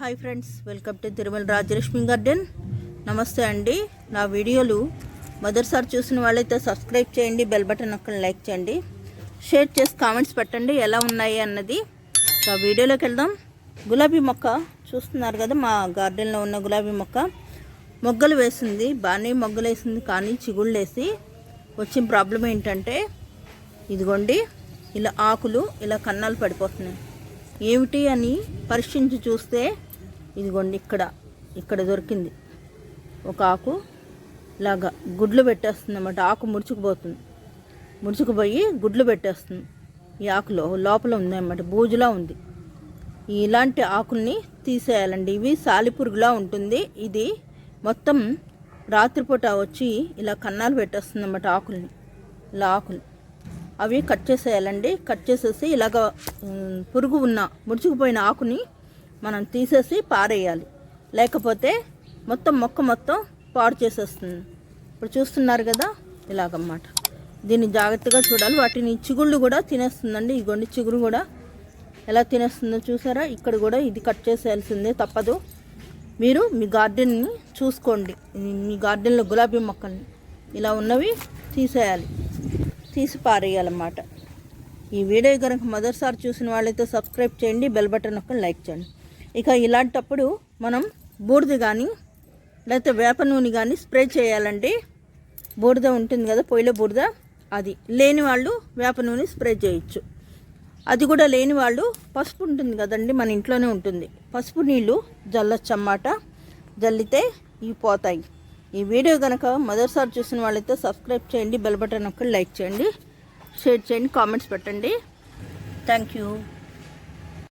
Hi friends welcome to Tirumala Rajalakshmi garden. నమస్తే అండి. నా వీడియోలు మొదటిసారి చూసిన వాళ్ళైతే సబ్స్క్రైబ్ చేయండి బెల్ బటన్ ఒక్కని లైక్ చేయండి. షేర్ చేసి కామెంట్స్ పెట్టండి ఎలా ఉన్నాయి అన్నది. ఆ వీడియోలోకి వెళ్దాం. గులాబీ మొక్క చూస్తున్నారు కదా మా గార్డెన్లో ఉన్న గులాబీ మొక్క. మొగ్గలు వేసింది బాగానే మొగ్గలు వేసింది కానీ చిగుళ్ళు వేసి వచ్చిన ప్రాబ్లం ఏంటంటే ఇదిగోండి ఇలా ఆకులు ఇలా కన్నాలు పడిపోతున్నాయి. ఏమిటి అని పరీక్షించి చూస్తే ఇదిగోండి ఇక్కడ ఇక్కడ దొరికింది. ఒక ఆకు లాగా గుడ్లు పెట్టేస్తుంది అన్నమాట ఆకు ముడుచుకుపోతుంది. ముడుచుకుపోయి గుడ్లు పెట్టేస్తుంది. ఈ ఆకులో లోపల ఉంది అన్నమాట బూజులా ఉంది. ఇలాంటి ఆకుల్ని తీసేయాలండి. ఇవి సాలిపురుగులా ఉంటుంది. ఇది మొత్తం రాత్రిపూట వచ్చి ఇలా కన్నాలు పెట్టేస్తుంది అన్నమాట ఆకుల్ని. ఇలా ఆకులు. అవి కట్ చేసేయాలండి. కట్ చేసేసి ఇలాగ పురుగు ఉన్న ముడుచుకుపోయిన ఆకుని మనం తీసేసి పారేయాలి. లేకపోతే మొత్తం మొక్క మొత్తం పాడు చేసేస్తుంది. ఇప్పుడు చూస్తున్నారు కదా ఇలాగన్నమాట. దీన్ని జాగ్రత్తగా చూడాలి. వాటిని చిగుళ్ళు కూడా తినేస్తుందండి. ఇగోండి చిగురు కూడా ఎలా తినేస్తుందో చూసారా? ఇక్కడ కూడా ఇది కట్ చేసేయాల్సిందే తప్పదు. మీరు మీ గార్డెన్ని చూసుకోండి. మీ గార్డెన్లో గులాబీ మొక్కల్ని ఇలా ఉన్నవి తీసేయాలి. తీసి పారేయాలన్నమాట. ఈ వీడియో కనుక మొదటిసారి చూసిన వాళ్ళైతే సబ్స్క్రైబ్ చేయండి బెల్ బటన్ ఒక లైక్ చేయండి. ఇక ఇలాంటప్పుడు మనం బూడిద కానీ లేకపోతే వేప నూనె కానీ స్ప్రే చేయాలండి. బూడిద ఉంటుంది కదా పొయ్యిలో బూడిద అది. లేని వాళ్ళు వేప నూనె స్ప్రే చేయొచ్చు. అది కూడా లేని వాళ్ళు పసుపు ఉంటుంది కదండి మన ఇంట్లోనే ఉంటుంది. పసుపు నీళ్ళు జల్లొచ్చు అన్నమాట జల్లితే ఇవి పోతాయి. ఈ వీడియో కనుక మొదటిసారి చూసిన వాళ్ళైతే సబ్స్క్రైబ్ చేయండి బెల్ బటన్ ఒక్కటి లైక్ చేయండి షేర్ చేయండి కామెంట్స్ పెట్టండి. Thank you.